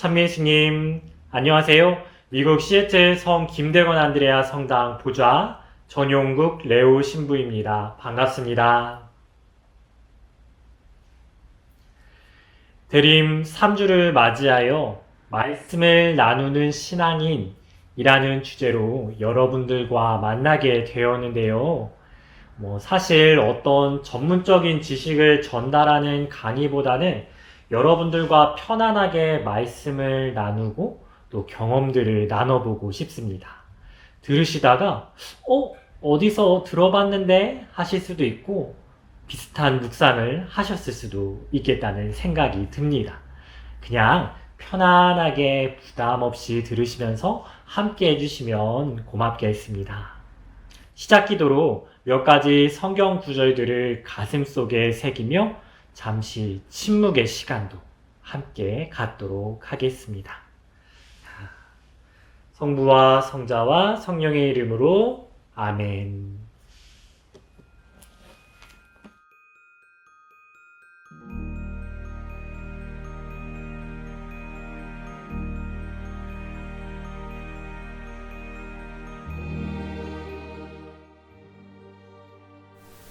찬미수님, 안녕하세요. 미국 시애틀 성 김대건 안드레아 성당 보좌 전용국 레오 신부입니다. 반갑습니다. 대림 3주를 맞이하여 말씀을 나누는 신앙인 이라는 주제로 여러분들과 만나게 되었는데요. 뭐 사실 어떤 전문적인 지식을 전달하는 강의보다는 여러분들과 편안하게 말씀을 나누고 또 경험들을 나눠보고 싶습니다. 들으시다가 어 어디서 들어봤는데 하실 수도 있고 비슷한 묵상을 하셨을 수도 있겠다는 생각이 듭니다. 그냥 편안하게 부담 없이 들으시면서 함께 해주시면 고맙겠습니다. 시작 기도로 몇 가지 성경 구절들을 가슴 속에 새기며 잠시 침묵의 시간도 함께 갖도록 하겠습니다. 자, 성부와 성자와 성령의 이름으로 아멘.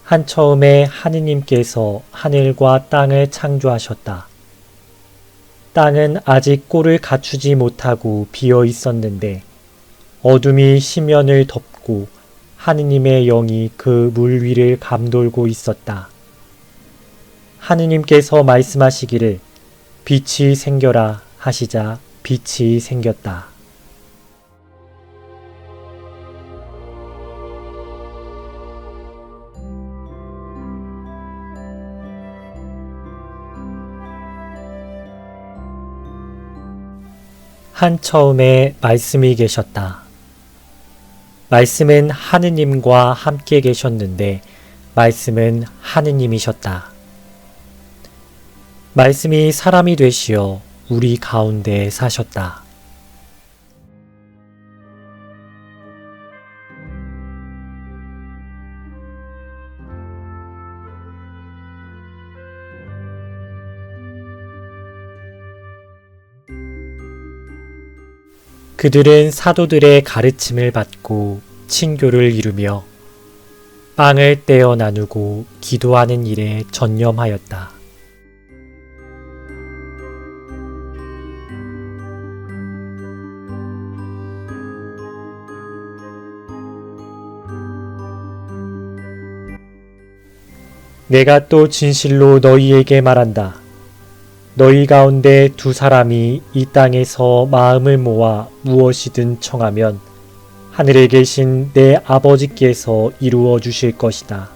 한 처음에 하느님께서 하늘과 땅을 창조하셨다. 땅은 아직 꼴을 갖추지 못하고 비어 있었는데 어둠이 시면을 덮고 하느님의 영이 그 물 위를 감돌고 있었다. 하느님께서 말씀하시기를 빛이 생겨라 하시자 빛이 생겼다. 한 처음에 말씀이 계셨다. 말씀은 하느님과 함께 계셨는데 말씀은 하느님이셨다. 말씀이 사람이 되시어 우리 가운데 사셨다. 그들은 사도들의 가르침을 받고 친교를 이루며 빵을 떼어 나누고 기도하는 일에 전념하였다. 내가 또 진실로 너희에게 말한다. 너희 가운데 두 사람이 이 땅에서 마음을 모아 무엇이든 청하면 하늘에 계신 내 아버지께서 이루어 주실 것이다.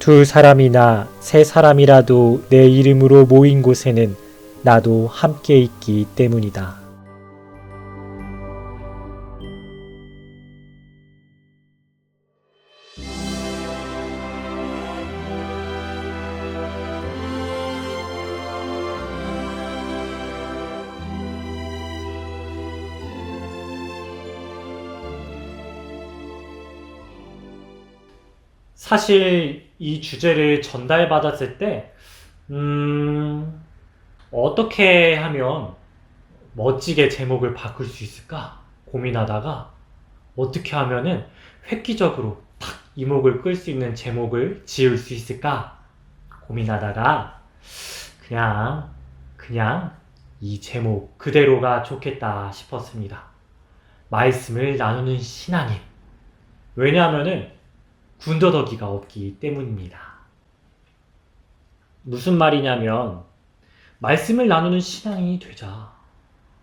두 사람이나 세 사람이라도 내 이름으로 모인 곳에는 나도 함께 있기 때문이다. 사실 이 주제를 전달받았을 때, 음, 어떻게 하면 멋지게 제목을 바꿀 수 있을까 고민하다가 어떻게 하면은 획기적으로 탁 이목을 끌 수 있는 제목을 지을 수 있을까 고민하다가 그냥, 그냥 이 제목 그대로가 좋겠다 싶었습니다. 말씀을 나누는 신앙인. 왜냐하면은 군더더기가 없기 때문입니다. 무슨 말이냐면, 말씀을 나누는 신앙이 되자.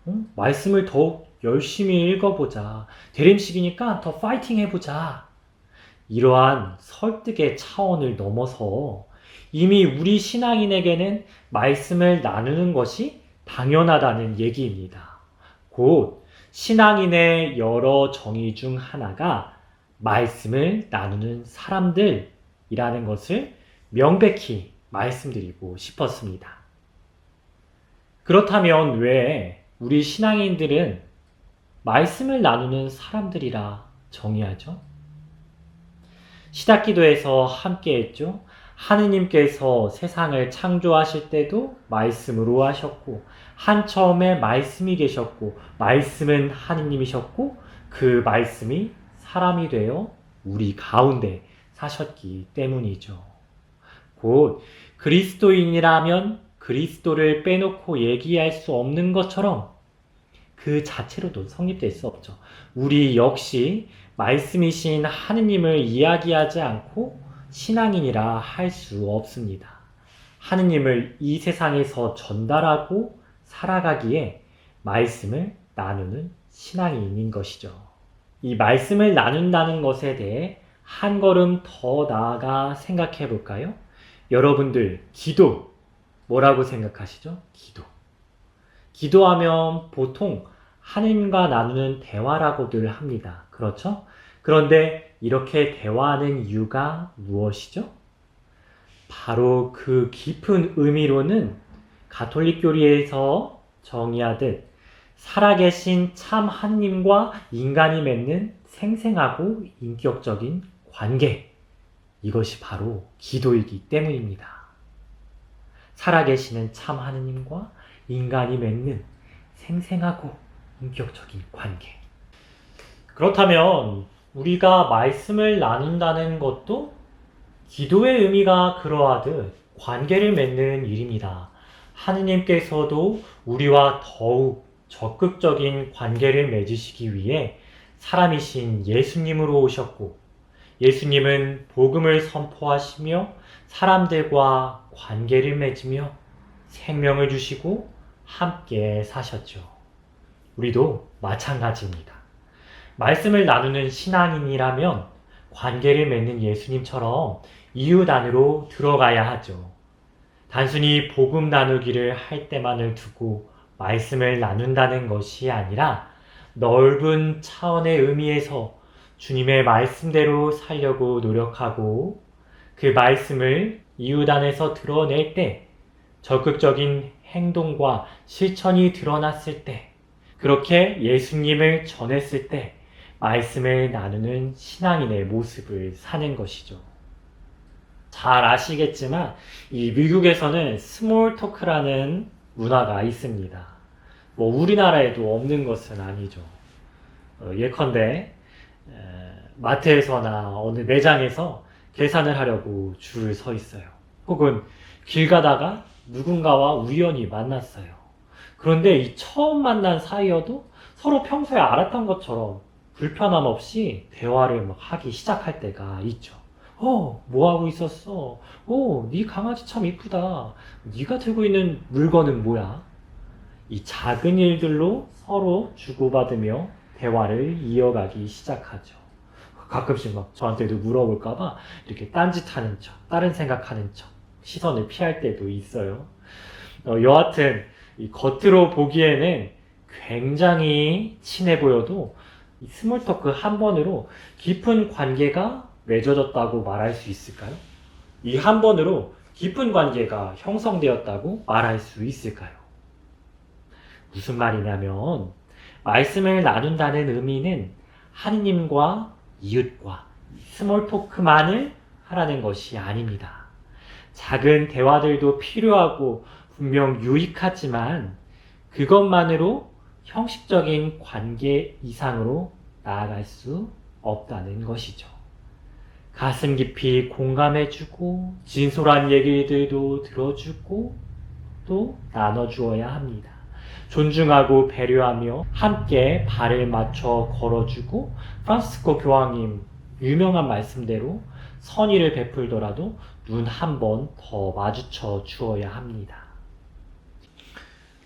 응? 말씀을 더욱 열심히 읽어보자. 대림식이니까 더 파이팅 해보자. 이러한 설득의 차원을 넘어서 이미 우리 신앙인에게는 말씀을 나누는 것이 당연하다는 얘기입니다. 곧 신앙인의 여러 정의 중 하나가 말씀을 나누는 사람들이라는 것을 명백히 말씀드리고 싶었습니다. 그렇다면 왜 우리 신앙인들은 말씀을 나누는 사람들이라 정의하죠? 시작 기도에서 함께 했죠. 하느님께서 세상을 창조하실 때도 말씀으로 하셨고, 한 처음에 말씀이 계셨고, 말씀은 하느님이셨고, 그 말씀이 사람이 되어 우리 가운데 사셨기 때문이죠. 곧 그리스도인이라면 그리스도를 빼놓고 얘기할 수 없는 것처럼 그 자체로도 성립될 수 없죠. 우리 역시 말씀이신 하느님을 이야기하지 않고 신앙인이라 할 수 없습니다. 하느님을 이 세상에서 전달하고 살아가기에 말씀을 나누는 신앙인인 것이죠. 이 말씀을 나눈다는 것에 대해 한 걸음 더 나아가 생각해 볼까요? 여러분들, 기도, 뭐라고 생각하시죠? 기도. 기도하면 보통 하느님과 나누는 대화라고들 합니다. 그렇죠? 그런데 이렇게 대화하는 이유가 무엇이죠? 바로 그 깊은 의미로는 가톨릭 교리에서 정의하듯 살아계신 참 하느님과 인간이 맺는 생생하고 인격적인 관계. 이것이 바로 기도이기 때문입니다. 살아계시는 참 하느님과 인간이 맺는 생생하고 인격적인 관계. 그렇다면 우리가 말씀을 나눈다는 것도 기도의 의미가 그러하듯 관계를 맺는 일입니다. 하느님께서도 우리와 더욱 적극적인 관계를 맺으시기 위해 사람이신 예수님으로 오셨고, 예수님은 복음을 선포하시며 사람들과 관계를 맺으며 생명을 주시고 함께 사셨죠. 우리도 마찬가지입니다. 말씀을 나누는 신앙인이라면 관계를 맺는 예수님처럼 이웃 안으로 들어가야 하죠. 단순히 복음 나누기를 할 때만을 두고 말씀을 나눈다는 것이 아니라 넓은 차원의 의미에서 주님의 말씀대로 살려고 노력하고 그 말씀을 이웃 안에서 드러낼 때 적극적인 행동과 실천이 드러났을 때 그렇게 예수님을 전했을 때 말씀을 나누는 신앙인의 모습을 사는 것이죠. 잘 아시겠지만 이 미국에서는 스몰 토크라는 문화가 있습니다. 뭐 우리나라에도 없는 것은 아니죠. 어, 예컨대 에, 마트에서나 어느 매장에서 계산을 하려고 줄을 서 있어요. 혹은 길 가다가 누군가와 우연히 만났어요. 그런데 이 처음 만난 사이여도 서로 평소에 알았던 것처럼 불편함 없이 대화를 막 하기 시작할 때가 있죠. 어, 뭐 하고 있었어? 어, 네 강아지 참 이쁘다. 네가 들고 있는 물건은 뭐야? 이 작은 일들로 서로 주고받으며 대화를 이어가기 시작하죠. 가끔씩 막 저한테도 물어볼까봐 이렇게 딴짓하는 척, 다른 생각하는 척, 시선을 피할 때도 있어요. 어, 여하튼 이 겉으로 보기에는 굉장히 친해 보여도 이 스몰 토크 한 번으로 깊은 관계가 맺어졌다고 말할 수 있을까요? 이 한 번으로 깊은 관계가 형성되었다고 말할 수 있을까요? 무슨 말이냐면 말씀을 나눈다는 의미는 하느님과 이웃과 스몰 토크만을 하라는 것이 아닙니다. 작은 대화들도 필요하고 분명 유익하지만 그것만으로 형식적인 관계 이상으로 나아갈 수 없다는 것이죠. 가슴 깊이 공감해주고 진솔한 얘기들도 들어주고 또 나눠주어야 합니다. 존중하고 배려하며 함께 발을 맞춰 걸어주고 프란시스코 교황님 유명한 말씀대로 선의를 베풀더라도 눈 한 번 더 마주쳐 주어야 합니다.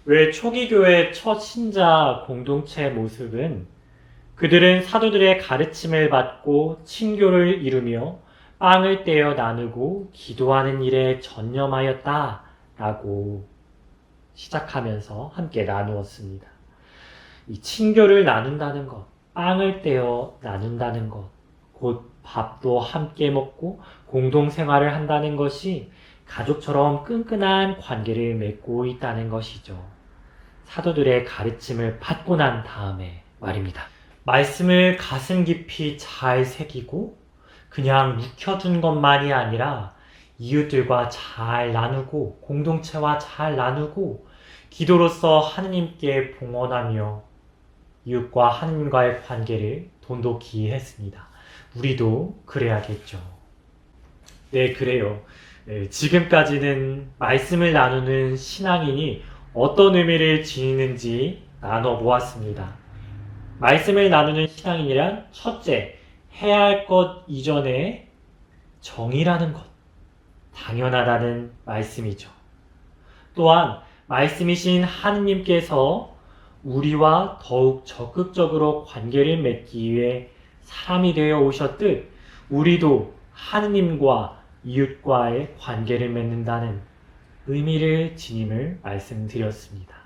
왜 초기 교회 첫 신자 공동체 모습은 그들은 사도들의 가르침을 받고 친교를 이루며 빵을 떼어 나누고 기도하는 일에 전념하였다 라고 시작하면서 함께 나누었습니다. 이 친교를 나눈다는 것, 빵을 떼어 나눈다는 것, 곧 밥도 함께 먹고 공동 생활을 한다는 것이 가족처럼 끈끈한 관계를 맺고 있다는 것이죠. 사도들의 가르침을 받고 난 다음에 말입니다. 말씀을 가슴 깊이 잘 새기고 그냥 묵혀둔 것만이 아니라 이웃들과 잘 나누고 공동체와 잘 나누고 기도로서 하느님께 봉헌하며 이웃과 하느님과의 관계를 돈독히 했습니다. 우리도 그래야겠죠. 네, 그래요. 네, 지금까지는 말씀을 나누는 신앙인이 어떤 의미를 지니는지 나눠 보았습니다. 말씀을 나누는 신앙인이란 첫째, 해야 할 것 이전에 정이라는 것. 당연하다는 말씀이죠. 또한 말씀이신 하느님께서 우리와 더욱 적극적으로 관계를 맺기 위해 사람이 되어 오셨듯 우리도 하느님과 이웃과의 관계를 맺는다는 의미를 지님을 말씀드렸습니다.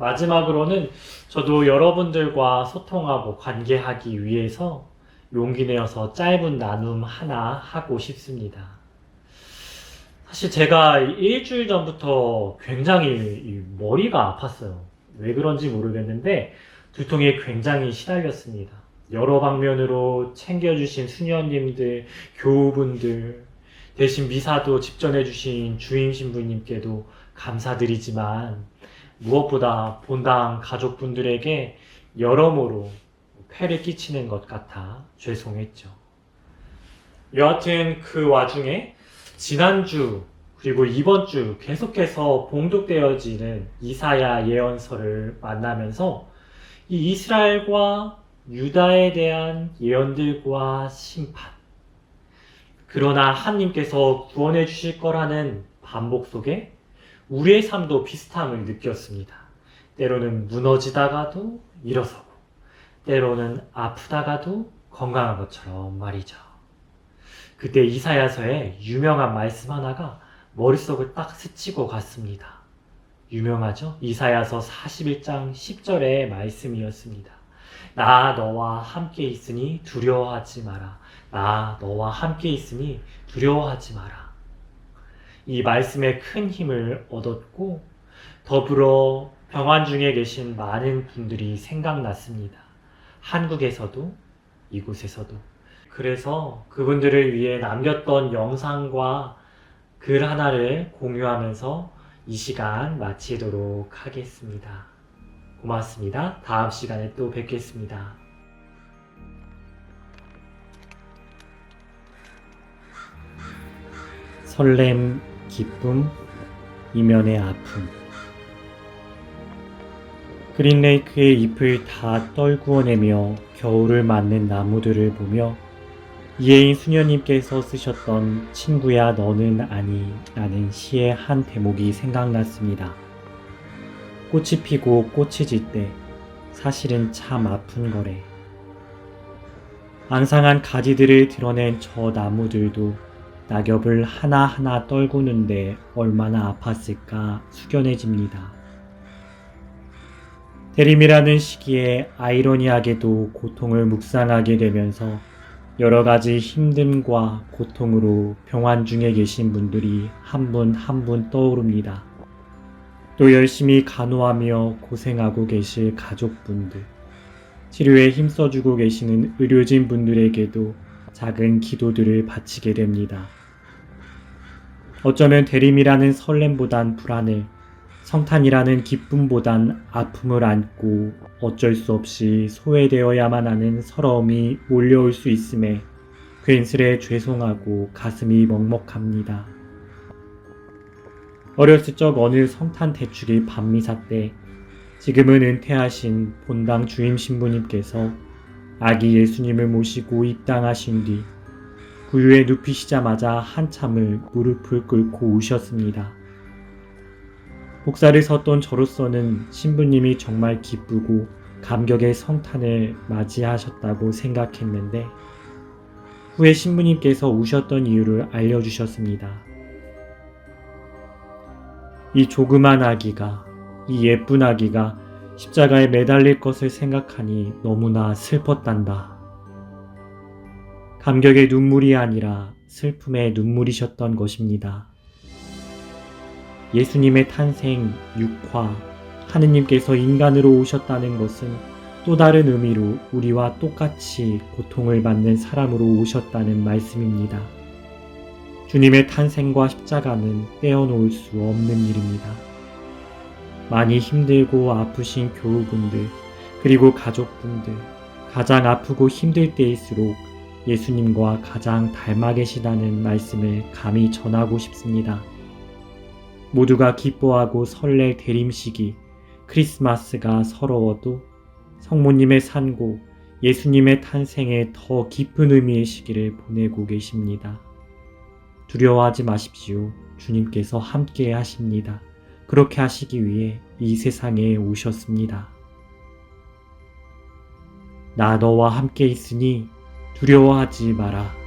마지막으로는 저도 여러분들과 소통하고 관계하기 위해서 용기 내어서 짧은 나눔 하나 하고 싶습니다. 사실 제가 일주일 전부터 굉장히 머리가 아팠어요. 왜 그런지 모르겠는데 두통에 굉장히 시달렸습니다. 여러 방면으로 챙겨주신 수녀님들, 교우분들, 대신 미사도 집전해주신 주임 신부님께도 감사드리지만 무엇보다 본당 가족분들에게 여러모로 폐를 끼치는 것 같아 죄송했죠. 여하튼 그 와중에 지난주 그리고 이번 주 계속해서 봉독되어지는 이사야 예언서를 만나면서 이 이스라엘과 유다에 대한 예언들과 심판 그러나 하나님께서 구원해 주실 거라는 반복 속에 우리의 삶도 비슷함을 느꼈습니다. 때로는 무너지다가도 일어서고 때로는 아프다가도 건강한 것처럼 말이죠. 그때 이사야서에 유명한 말씀 하나가 머릿속을 딱 스치고 갔습니다. 유명하죠? 이사야서 41장 10절의 말씀이었습니다. 나 너와 함께 있으니 두려워하지 마라. 나 너와 함께 있으니 두려워하지 마라. 이 말씀에 큰 힘을 얻었고 더불어 병환 중에 계신 많은 분들이 생각났습니다. 한국에서도 이곳에서도. 그래서 그분들을 위해 남겼던 영상과 글 하나를 공유하면서 이 시간 마치도록 하겠습니다. 고맙습니다. 다음 시간에 또 뵙겠습니다. 설렘, 기쁨, 이면의 아픔. 그린레이크의 잎을 다 떨구어내며 겨울을 맞는 나무들을 보며 이혜인 수녀님께서 쓰셨던 친구야 너는 아니 라는 시의 한 대목이 생각났습니다. 꽃이 피고 꽃이 질 때 사실은 참 아픈 거래. 앙상한 가지들을 드러낸 저 나무들도 낙엽을 하나하나 떨구는데 얼마나 아팠을까 숙연해집니다. 대림이라는 시기에 아이러니하게도 고통을 묵상하게 되면서 여러 가지 힘듦과 고통으로 병환 중에 계신 분들이 한 분 한 분 떠오릅니다. 또 열심히 간호하며 고생하고 계실 가족분들, 치료에 힘써주고 계시는 의료진 분들에게도 작은 기도들을 바치게 됩니다. 어쩌면 대림이라는 설렘보단 불안을, 성탄이라는 기쁨보단 아픔을 안고 어쩔 수 없이 소외되어야만 하는 서러움이 몰려올 수 있음에 괜스레 죄송하고 가슴이 먹먹합니다. 어렸을 적 어느 성탄 대축일 밤미사 때 지금은 은퇴하신 본당 주임 신부님께서 아기 예수님을 모시고 입당하신 뒤 구유에 눕히시자마자 한참을 무릎을 꿇고 우셨습니다. 복사를 섰던 저로서는 신부님이 정말 기쁘고 감격의 성탄을 맞이하셨다고 생각했는데 후에 신부님께서 우셨던 이유를 알려주셨습니다. 이 조그만 아기가, 이 예쁜 아기가 십자가에 매달릴 것을 생각하니 너무나 슬펐단다. 감격의 눈물이 아니라 슬픔의 눈물이셨던 것입니다. 예수님의 탄생, 육화, 하느님께서 인간으로 오셨다는 것은 또 다른 의미로 우리와 똑같이 고통을 받는 사람으로 오셨다는 말씀입니다. 주님의 탄생과 십자가는 떼어놓을 수 없는 일입니다. 많이 힘들고 아프신 교우분들, 그리고 가족분들, 가장 아프고 힘들 때일수록 예수님과 가장 닮아 계시다는 말씀을 감히 전하고 싶습니다. 모두가 기뻐하고 설렐 대림시기, 크리스마스가 서러워도 성모님의 산고, 예수님의 탄생에 더 깊은 의미의 시기를 보내고 계십니다. 두려워하지 마십시오. 주님께서 함께 하십니다. 그렇게 하시기 위해 이 세상에 오셨습니다. 나 너와 함께 있으니 두려워하지 마라.